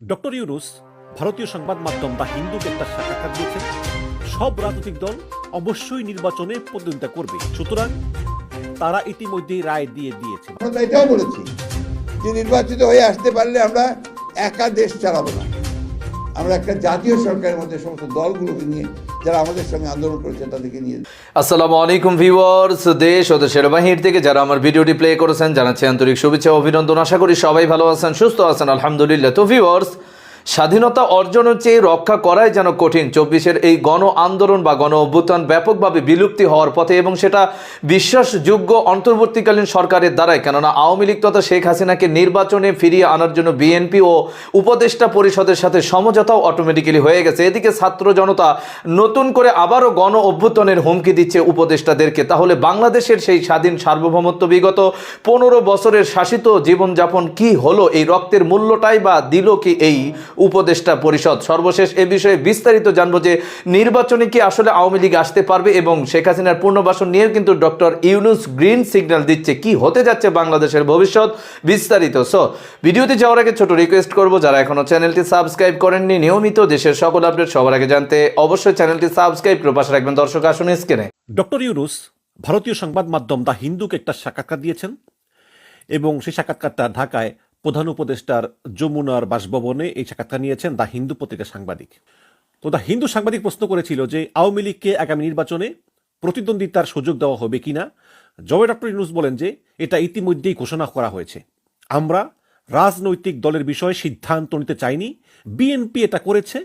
Doctor Yunus ভারতীয় সংবাদ মাধ্যম বা হিন্দুকে একটা সাক্ষাৎকার দিয়েছেন। সব রাজনৈতিক দল অবশ্যই নির্বাচনে প্রতিদ্বন্দ্বিতা করবে। সুতরাং তারা ইতিমধ্যেই রায় দিয়ে দিয়েছে আমরা এটাও বলেছি যে নির্বাচিত হয়ে আসতে পারলে আমরা একা দেশ চালাবো না। আমরা একটা জাতীয় সরকারের মধ্যে সমস্ত দলগুলোকে নিয়ে যারা আমাদের সঙ্গে আন্দোলন করেছে তাদেরকে নিয়ে আসসালামু আলাইকুম ভিউয়ার্স, দেশ ও দেশের বাহির থেকে যারা আমার ভিডিওটি প্লে করেছেন, জানাচ্ছি আন্তরিক শুভেচ্ছা অভিনন্দন। আশা করি সবাই ভালো আছেন, সুস্থ আছেন, আলহামদুলিল্লাহ। তো ভিউয়ার্স স্বাধীনতা অর্জনের চেয়ে রক্ষা করাই যেন কঠিন। চব্বিশের এই গণ আন্দোলন বা গণ অভ্যুত্থান ব্যাপকভাবে বিলুপ্তি হওয়ার পথে এবং সেটা বিশ্বাসযোগ্য অন্তর্বর্তীকালীন সরকারের দ্বারাই। কেননা আওয়ামী লীগ তথা শেখ হাসিনাকে নির্বাচনে ফিরিয়ে আনার জন্য বিএনপি ও উপদেষ্টা পরিষদের সাথে সমঝোতাও অটোমেটিক্যালি হয়ে গেছে। এদিকে ছাত্র জনতা নতুন করে আবারও গণ অভ্যুত্থানের হুমকি দিচ্ছে উপদেষ্টাদেরকে। তাহলে বাংলাদেশের সেই স্বাধীন সার্বভৌমত্ব বিগত পনেরো বছরের শাসিত জীবনযাপন কি হলো? এই রক্তের মূল্যটাই বা দিল কি এই উপদেষ্টা পরিষদ। সর্বশেষ এ বিষয়ে বিস্তারিত জানব যে নির্বাচনে কি আসলে আওয়ামী লীগ আসতে পারবে এবং শেখ হাসিনার পুনর্বাসন নিয়ে কিন্তু ডক্টর ইউনুস গ্রিন সিগন্যাল দিচ্ছে। কি হতে যাচ্ছে বাংলাদেশের ভবিষ্যৎ? বিস্তারিত। সো ভিডিওতে যাওয়ার আগে ছোট রিকোয়েস্ট করব, যারা এখনও চ্যানেলটি সাবস্ক্রাইব করেননি, নিয়মিত দেশের সকল আপডেট সবার আগে জানতে অবশ্যই চ্যানেলটি সাবস্ক্রাইব করে পাশে রাখবেন। দর্শক, আসুন স্ক্রিনে ডক্টর ইউনুস ভারতীয় সংবাদ মাধ্যম দ্য হিন্দুকে একটা সাক্ষাৎকার দিয়েছেন এবং সেই সাক্ষাৎকারটা ঢাকায় প্রধান উপদেষ্টার যমুনার বাসভবনে এই সাক্ষাৎকার নিয়েছেন দ্য হিন্দু পত্রিকার সাংবাদিক। তো দ্য হিন্দু সাংবাদিক প্রশ্ন করেছিল যে, আওয়ামী লীগকে আগামী নির্বাচনে প্রতিদ্বন্দ্বিতার সুযোগ দেওয়া হবে কিনা? জবে ডক্টর ইউনুস বলেন যে, এটা ইতিমধ্যেই ঘোষণা করা হয়েছে। আমরা রাজনৈতিক দলের বিষয়ে সিদ্ধান্ত নিতে চাইনি। বিএনপি এটা করেছে,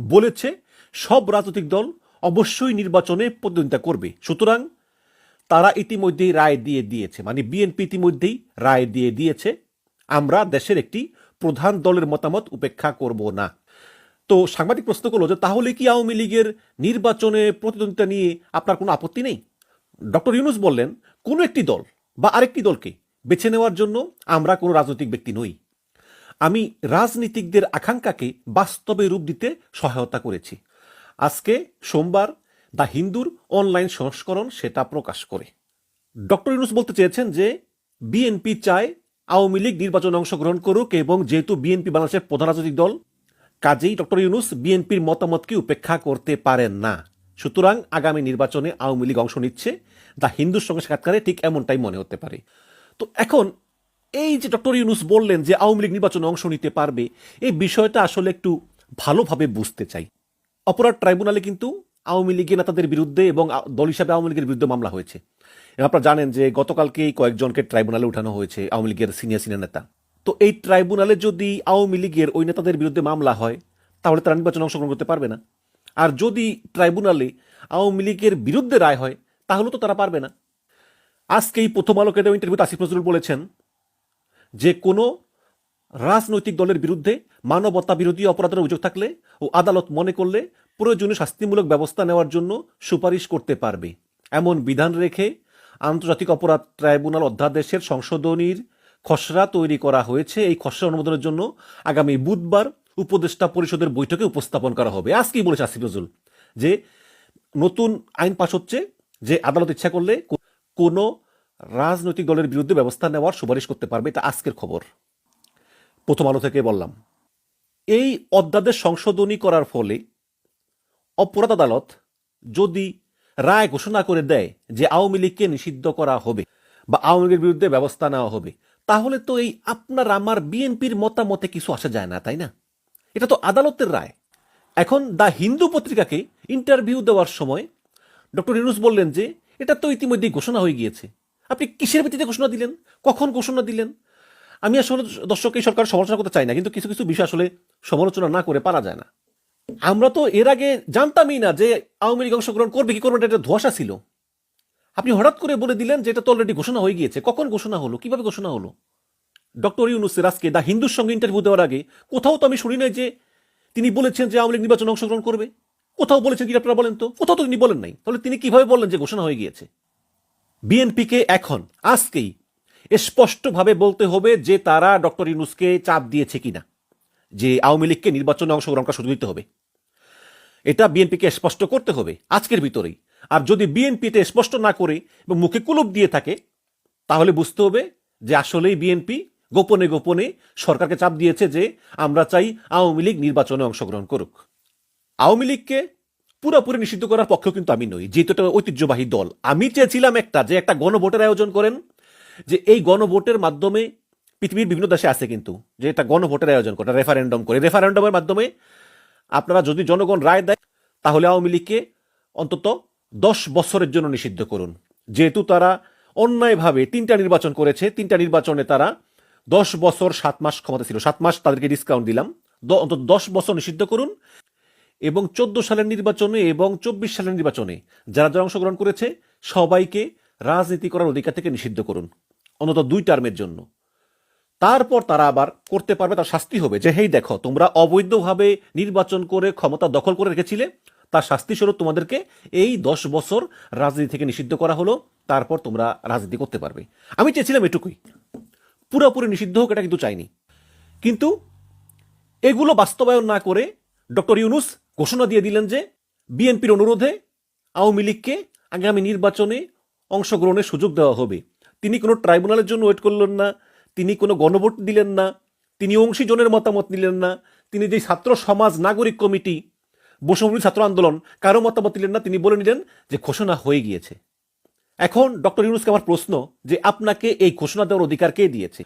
বলেছে, সব রাজনৈতিক দল অবশ্যই নির্বাচনে প্রতিদ্বন্দ্বিতা করবে। সুতরাং তারা ইতিমধ্যেই রায় দিয়ে দিয়েছে মানে বিএনপি ইতিমধ্যেই রায় দিয়ে দিয়েছে। আমরা দেশের একটি প্রধান দলের মতামত উপেক্ষা করব না। তো সাংবাদিক প্রশ্ন করল যে, তাহলে কি আওয়ামী লীগের নির্বাচনে প্রতিদ্বন্দ্বিতা নিয়ে আপনার কোনো আপত্তি নেই? ডক্টর ইউনুস বললেন, কোনো একটি দল বা আরেকটি দলকে বেছে নেওয়ার জন্য আমরা কোনো রাজনৈতিক ব্যক্তি নই। আমি রাজনীতিকদের আকাঙ্ক্ষাকে বাস্তবে রূপ দিতে সহায়তা করেছি। আজকে সোমবার দ্য হিন্দুর অনলাইন সংস্করণ সেটা প্রকাশ করে। ডক্টর ইউনুস বলতে চেয়েছেন যে, বিএনপি চায় আওয়ামী লীগ নির্বাচনে অংশগ্রহণ করুক এবং যেহেতু বিএনপি বাংলাদেশের প্রধান রাজনৈতিক দল, কাজেই ডক্টর ইউনুস বিএনপির মতামতকে উপেক্ষা করতে পারেন না। সুতরাং আগামী নির্বাচনে আওয়ামী লীগ অংশ নিচ্ছে দ্য হিন্দুর সঙ্গে সাক্ষাৎকারে ঠিক এমনটাই মনে হতে পারে। তো এখন এই যে ডক্টর ইউনুস বললেন যে আওয়ামী লীগ নির্বাচনে অংশ নিতে পারবে, এই বিষয়টা আসলে একটু ভালোভাবে বুঝতে চাই। অপরাধ ট্রাইব্যুনালে কিন্তু আওয়ামী লীগের নেতাদের বিরুদ্ধে এবং দল হিসাবে আওয়ামী লীগের বিরুদ্ধে মামলা হয়েছে। আপনারা জানেন যে গতকালকেই কয়েকজনকে ট্রাইব্যুনালে উঠানো হয়েছে, আওয়ামী লীগের সিনিয়র সিনিয়র নেতা। তো এই ট্রাইব্যুনালে যদি আওয়ামী লীগের ওই নেতাদের বিরুদ্ধে মামলা হয়, তাহলে তারা নির্বাচনে অংশগ্রহণ করতে পারবে না। আর যদি ট্রাইব্যুনালে আওয়ামী লীগের বিরুদ্ধে রায় হয়, তাহলে তো তারা পারবে না। আজকে এই প্রথম আলোকে দেওয়া ইন্টারভিউতে আসিফ নজরুল বলেছেন যে কোনো রাজনৈতিক দলের বিরুদ্ধে মানবতা বিরোধী অপরাধের অভিযোগ থাকলে ও আদালত মনে করলে প্রয়োজনীয় শাস্তিমূলক ব্যবস্থা নেওয়ার জন্য সুপারিশ করতে পারবে। এমন বিধান রেখে আন্তর্জাতিক অপরাধ ট্রাইব্যুনাল অধ্যাদেশের সংশোধনীর খসড়া তৈরি করা হয়েছে। এই খসড়া অনুমোদনের জন্য আগামী বুধবার উপদেষ্টা পরিষদের বৈঠকে উপস্থাপন করা হবে। আজকেই বলেছে আসিফ নজরুল? যে নতুন আইন পাশ হচ্ছে, যে আদালত ইচ্ছা করলে কোনো রাজনৈতিক দলের বিরুদ্ধে ব্যবস্থা নেওয়ার সুপারিশ করতে পারবে, এটা আজকের খবর। প্রথম আলো থেকে বললাম, এই অধ্যাদেশ সংশোধনী করার ফলে অপরাধ আদালত যদি রায় ঘোষণা করে দেয় যে আওয়ামী লীগকে নিষিদ্ধ করা হবে বা আওয়ামী লীগের বিরুদ্ধে ব্যবস্থা নেওয়া হবে। তাহলে তো এই আপনার, আমার বিএনপির মতামতে কিছু আসা যায় না, তাই না? এটা তো আদালতের রায়। এখন দ্য হিন্দু পত্রিকাকে ইন্টারভিউ দেওয়ার সময় ডক্টর ইউনুস বললেন যে, এটা তো ইতিমধ্যেই ঘোষণা হয়ে গিয়েছে। আপনি কিসের ভিত্তিতে ঘোষণা দিলেন? কখন ঘোষণা দিলেন? আমি আসলে দর্শক, এই সরকার সমালোচনা করতে চাই না, কিন্তু কিছু কিছু বিষয় আসলে সমালোচনা না করে পারা যায় না। আমরা তো এর আগে জানতামই না যে আওয়ামী লীগ অংশগ্রহণ করবে, কি করবে এটা ধোয়াশা ছিল। আপনি হঠাৎ করে বলে দিলেন যে এটা তো অলরেডি ঘোষণা হয়ে গিয়েছে। কখন ঘোষণা হলো? কীভাবে ঘোষণা হলো? ডক্টর ইউনুসের আজকে দা হিন্দুর সঙ্গে ইন্টারভিউ দেওয়ার আগে কোথাও তো আমি শুনি নাই যে তিনি বলেছেন যে আওয়ামী লীগ নির্বাচনে অংশগ্রহণ করবে। কোথাও বলেছেন কি আপনারা বলেন তো? কোথাও তো তিনি বলেন নাই। তাহলে তিনি কীভাবে বললেন যে ঘোষণা হয়ে গিয়েছে? বিএনপিকে এখন, আজকেই স্পষ্টভাবে বলতে হবে যে তারা ডক্টর ইউনুসকে চাপ দিয়েছে কিনা। যে আওয়ামী লীগকে নির্বাচনে অংশগ্রহণ করা সুযোগ দিতে হবে। এটা বিএনপিকে স্পষ্ট করতে হবে আজকের ভিতরেই। আর যদি বিএনপি এটা স্পষ্ট না করে এবং মুখে কুলুপ দিয়ে থাকে, তাহলে বুঝতে হবে যে আসলেই বিএনপি গোপনে গোপনে সরকারকে চাপ দিয়েছে যে আমরা চাই আওয়ামী লীগ নির্বাচনে অংশগ্রহণ করুক। আওয়ামী লীগকে পুরোপুরি নিষিদ্ধ করার পক্ষেও কিন্তু আমি নই, যেহেতু এটা ঐতিহ্যবাহী দল। আমি চেয়েছিলাম একটা, যে একটা গণভোটের আয়োজন করেন, যে এই গণভোটের মাধ্যমে পৃথিবীর বিভিন্ন দেশে আছে কিন্তু, যে একটা গণভোটের আয়োজন করে, রেফারেন্ডাম করে। রেফারেন্ডামের মাধ্যমে আপনারা যদি জনগণ রায় দেয়, তাহলে আওয়ামী লীগকে অন্তত দশ বছরের জন্য নিষিদ্ধ করুন। যেহেতু তারা অন্যায়ভাবে তিনটা নির্বাচন করেছে, তিনটা নির্বাচনে তারা দশ বছর সাত মাস ক্ষমতা ছিল। সাত মাস তাদেরকে ডিসকাউন্ট দিলাম। অন্তত দশ বছর নিষিদ্ধ করুন এবং চোদ্দ সালের নির্বাচনে এবং চব্বিশ সালের নির্বাচনে যারা যারা অংশগ্রহণ করেছে, সবাইকে রাজনীতি করার অধিকার থেকে নিষিদ্ধ করুন। অন্তত দুই টার্মের জন্য। তারপর তারা আবার করতে পারবে, তার শাস্তি হবে যে, হেই, দেখো, তোমরা অবৈধভাবে নির্বাচন করে ক্ষমতা দখল করে রেখেছিলে, তার শাস্তি স্বরূপ তোমাদেরকে এই দশ বছর রাজনীতি থেকে নিষিদ্ধ করা হলো, তারপর তোমরা রাজনীতি করতে পারবে। আমি চেয়েছিলাম এটুকুই। পুরোপুরি নিষিদ্ধ হোক, এটা কিন্তু চাইনি। কিন্তু এগুলো বাস্তবায়ন না করে ডক্টর ইউনুস ঘোষণা দিয়ে দিলেন যে, বিএনপির অনুরোধে আওয়ামী লীগকে আগামী নির্বাচনে অংশগ্রহণের সুযোগ দেওয়া হবে। তিনি কোনো ট্রাইব্যুনালের জন্য ওয়েট করলেন না তিনি কোনো গণভোট দিলেন না, তিনি অংশীজনের মতামত নিলেন না, তিনি যে ছাত্র সমাজ নাগরিক কমিটি বৈষম্য ছাত্র আন্দোলন, কারও মতামত দিলেন না, তিনি বলে নিলেন যে ঘোষণা হয়ে গিয়েছে। এখন ডক্টর ইউনুসকে আমার প্রশ্ন যে আপনাকে এই ঘোষণা দেওয়ার অধিকার কে দিয়েছে?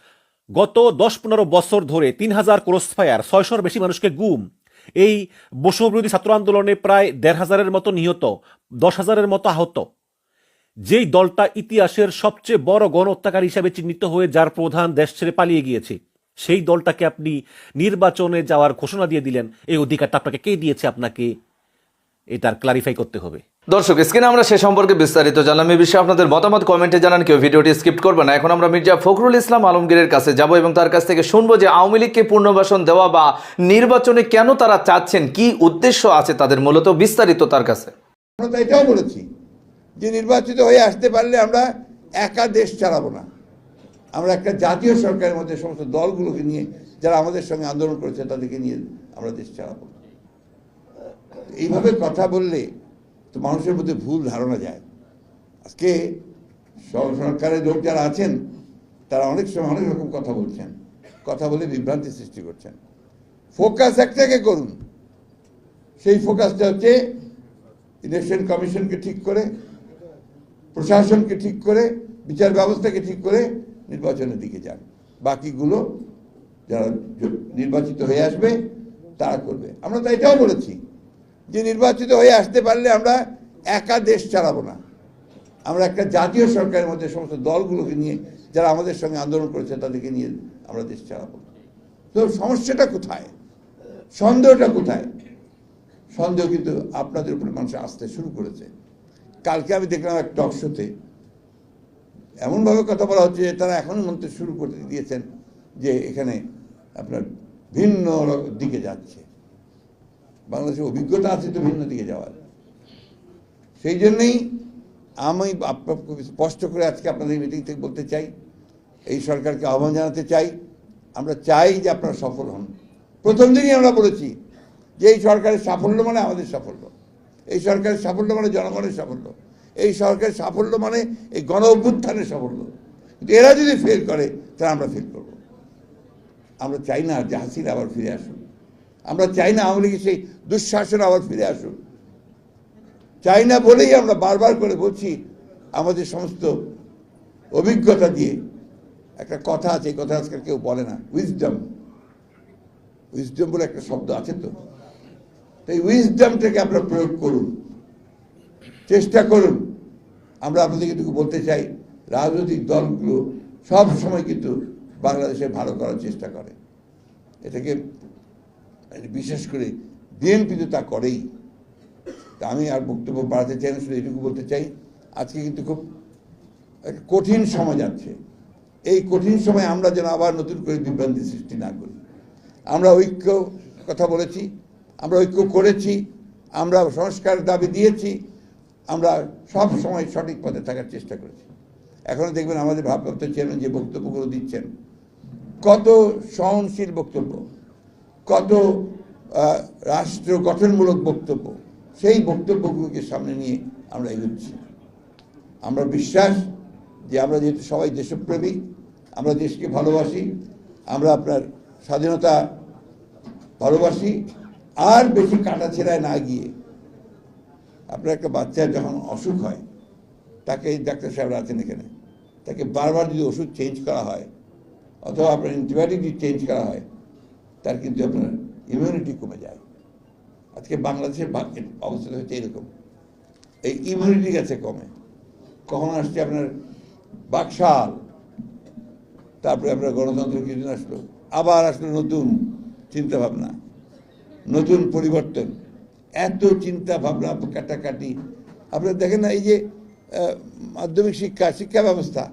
গত দশ পনেরো বছর ধরে তিন হাজার ক্রস ফায়ার ছয়শোর বেশি মানুষকে গুম। এই বৈষম্যবিরোধী ছাত্র আন্দোলনে প্রায় দেড় হাজারের মতো নিহত, দশ হাজারের মতো আহত। যেই দলটা ইতিহাসের সবচেয়ে বড় গণ হত্যাকারী হিসাবে চিহ্নিত হয়ে যার প্রধান দেশ ছেড়ে পালিয়ে গিয়েছে সেই দলটাকে আপনি নির্বাচনে যাওয়ার ঘোষণা দিয়ে দিলেন। এই অধিকারটা আপনাকে কে দিয়েছে? আপনাকে এটার ক্লারিফাই করতে হবে। দর্শক স্ক্রিনে আমরা সে সম্পর্কে বিস্তারিত জানলাম। এই বিষয়ে আপনাদের মতামত কমেন্টে জানান কেউ ভিডিওটি স্কিপ করবে না। এখন আমরা মির্জা ফখরুল ইসলাম আলমগীরের কাছে যাব এবং তার কাছ থেকে শুনব যে আওয়ামী লীগকে পূর্ণবাসন দেওয়া বা নির্বাচনে কেন তারা চাচ্ছেন কি উদ্দেশ্য আছে তাদের মূলত বিস্তারিত তার কাছে। আমরা তো এটাও বলেছি। যে নির্বাচিত হয়ে আসতে পারলে আমরা একা দেশ চালাবো না। আমরা একটা জাতীয় সরকারের মধ্যে সমস্ত দলগুলোকে নিয়ে যারা আমাদের সঙ্গে আন্দোলন করেছে তাদেরকে নিয়ে আমরা দেশ চালাবো। এইভাবে কথা বললে তো মানুষের মধ্যে ভুল ধারণা যায়। আজকে সরকারের লোক যারা আছেন, তারা অনেক সময় অনেক রকম কথা বলছেন। কথা বলে বিভ্রান্তি সৃষ্টি করছেন। ফোকাস একটাকে করুন। সেই ফোকাসটা হচ্ছে ইলেকশন কমিশনকে ঠিক করে প্রশাসনকে ঠিক করে, বিচার ব্যবস্থাকে ঠিক করে নির্বাচনের দিকে যান। বাকিগুলো যারা নির্বাচিত হয়ে আসবে, তারা করবে। আমরা তো এটাও বলেছি যে নির্বাচিত হয়ে আসতে পারলে আমরা একা দেশ চালাবো না। আমরা একটা জাতীয় সরকারের মধ্যে সমস্ত দলগুলোকে নিয়ে, যারা আমাদের সঙ্গে আন্দোলন করেছে, তাদেরকে নিয়ে আমরা দেশ চালাবো। তো সমস্যাটা কোথায়? সন্দেহটা কোথায়? সন্দেহ কিন্তু আপনাদের উপরে মানুষ আসতে শুরু করেছে। কালকে আমি দেখলাম এক টক শোতে এমনভাবে কথা বলা হচ্ছে যে তারা এখন মন্ত্রে শুরু করে দিয়েছেন যে এখানে আপনার ভিন্ন দিকে যাচ্ছে। বাংলাদেশের অভিজ্ঞতা আছে তো ভিন্ন দিকে যাওয়ার। সেই জন্যই আমি স্পষ্ট করে আজকে আপনাদের মিটিং থেকে বলতে চাই, এই সরকারকে আহ্বান জানাতে চাই, আমরা চাই যে আপনারা সফল হন। প্রথম দিনই আমরা বলেছি যে এই সরকারের সাফল্য মানে আমাদের সাফল্য। এই সরকারের সাফল্য মানে জনগণের সাফল্য। এই সরকারের সাফল্য মানে এই গণ অভ্যুত্থানের সাফল্য। কিন্তু এরা যদি ফেল করে, তাহলে আমরা ফেল করব। আমরা চাই না যে হাসিনা আবার ফিরে আসুন আমরা চাই না আওয়ামী লীগের সেই দুঃশাসন আবার ফিরে আসুন চাই না বলেই আমরা বারবার করে বলছি, আমাদের সমস্ত অভিজ্ঞতা দিয়ে একটা কথা আছে, এই কথা আজকাল কেউ বলে না উইজডম উইজডম বলে একটা শব্দ আছে তো তো। এই উইজডমটাকে আপনারা প্রয়োগ করুন। চেষ্টা করুন। আমরা আপনাদেরকে এটুকু বলতে চাই, রাজনৈতিক দলগুলো সব সময় কিন্তু বাংলাদেশে ভালো করার চেষ্টা করে। এটাকে বিশেষ করে বিএনপি তো তা করেই। তা আমি আর বক্তব্য বাড়াতে চাই না, শুধু এটুকু বলতে চাই, আজকে কিন্তু খুব কঠিন সময় যাচ্ছে। এই কঠিন সময় আমরা যেন আবার নতুন করে বিভ্রান্তি সৃষ্টি না করি। আমরা ঐক্য কথা বলেছি আমরা ঐক্য করেছি, আমরা সংস্কার দাবি দিয়েছি, আমরা সব সময় সঠিক পথে থাকার চেষ্টা করেছি। এখনও দেখবেন আমাদের ভারপ্রাপ্ত চেয়ারম্যান যে বক্তব্যগুলো দিচ্ছেন, কত সহনশীল বক্তব্য, কত রাষ্ট্র গঠনমূলক বক্তব্য, সেই বক্তব্যগুলোকে সামনে নিয়ে আমরা এগোচ্ছি। আমরা বিশ্বাস যে আমরা যেহেতু সবাই দেশপ্রেমী, আমরা দেশকে ভালোবাসি, আমরা আপনার স্বাধীনতা ভালোবাসি আর বেশি কাটা ছেড়ায় না গিয়ে আপনার একটা বাচ্চার যখন অসুখ হয়, তাকে ডাক্তার সাহেবরা আছেন এখানে, তাকে বারবার যদি ওষুধ চেঞ্জ করা হয়, অথবা আপনার অ্যান্টিবায়োটিক যদি চেঞ্জ করা হয়, তার কিন্তু আপনার ইমিউনিটি কমে যায়। আজকে বাংলাদেশের অবস্থা হচ্ছে এরকম। এই ইমিউনিটি গেছে কমে। কখন আসছে আপনার বাকশাল? তারপরে আপনার গণতন্ত্র কিছুদিন আসলো। আবার আসলো নতুন চিন্তা ভাবনা নতুন পরিবর্তন। এত চিন্তা ভাবনা, কাটাকাটি। আপনারা দেখেন না, এই যে মাধ্যমিক শিক্ষা শিক্ষা ব্যবস্থা,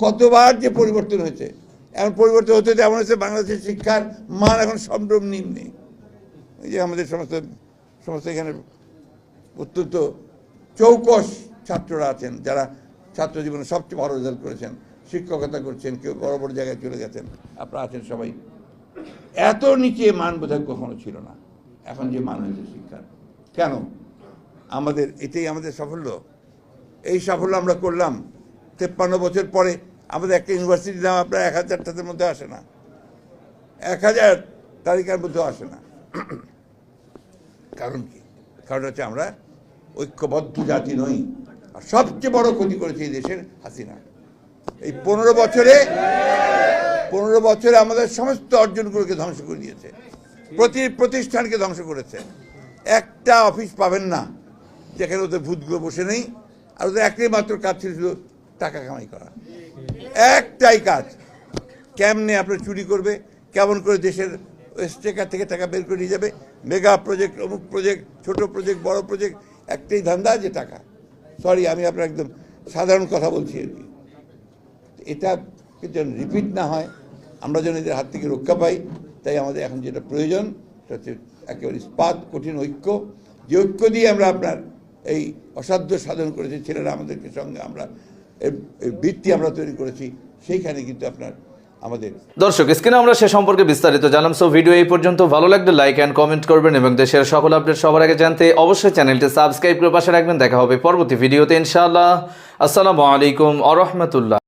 কতবার যে পরিবর্তন হয়েছে। এমন পরিবর্তন হতে হতে এমন হচ্ছে বাংলাদেশের শিক্ষার মান এখন সম্ভ্রম নিম্নে। এই যে আমাদের সমস্ত সমস্ত এখানে অত্যন্ত চৌকস ছাত্ররা আছেন, যারা ছাত্র জীবনে সবচেয়ে ভালো রেজাল্ট করেছেন, শিক্ষকতা করছেন, কেউ বড় বড় জায়গায় চলে গেছেন, আপনারা আছেন সবাই। এত নিচে মান বোধহয় কখনো ছিল না। এখন যে মান হয়েছে শিক্ষার। কেন? আমাদের, এটাই আমাদের সাফল্য। এই সাফল্য আমরা করলাম তেপ্পান্ন বছর পরে আমাদের একটা ইউনিভার্সিটির নাম আপনার এক হাজার হাজারটার মধ্যে আসে না। এক হাজার তালিকার মধ্যে আসে না। কারণ কি? কারণ হচ্ছে আমরা ঐক্যবদ্ধ জাতি নই। আর সবচেয়ে বড় ক্ষতি করেছে এই দেশের হাসিনা। এই পনেরো বছরে পনেরো বছরে আমাদের সমস্ত অর্জনগুলোকে ধ্বংস করে দিয়েছে। প্রতি প্রতিষ্ঠানকে ধ্বংস করেছে। একটা অফিস পাবেন না, যেখানে ওদের ভূতগুলো বসে নেই, আর ওদের একটাই মাত্র কাজ ছিল শুধু টাকা কামাই করা। একটাই কাজ, কেমনে আপনার চুরি করবে, কেমন করে দেশের স্টেকার থেকে টাকা বের করে নিয়ে যাবে, মেগা প্রজেক্ট, অমুক প্রজেক্ট, ছোট প্রজেক্ট, বড় প্রজেক্ট, একটাই ধান্দা যে টাকা। সরি আমি আপনার একদম সাধারণ কথা বলছি আর কি। এটা যেন রিপিট না হয়, আমরা যেন এদের হাত থেকে রক্ষা পাই। তাই আমাদের এখন যেটা প্রয়োজন, সেটা হচ্ছে একেবারে ইস্পাত কঠিন ঐক্য। যে ঐক্য দিয়ে আমরা আপনার এই অসাধ্য সাধন করেছি, ছেলেরা আমাদেরকে সঙ্গে আমরা, এর আমরা তৈরি করেছি, সেইখানে কিন্তু আপনার আমাদের দর্শক, স্ক্রিনে আমরা সে সম্পর্কে বিস্তারিত জানলাম সো ভিডিও এই পর্যন্ত ভালো লাগলে লাইক অ্যান্ড কমেন্ট করবেন এবং দেশের সকল আপডেট সবার আগে জানতে অবশ্যই চ্যানেলটি সাবস্ক্রাইব করে পাশে রাখবেন। দেখা হবে পরবর্তী ভিডিওতে ইনশাআল্লাহ। আসসালামু আলাইকুম আ রহমতুল্লাহ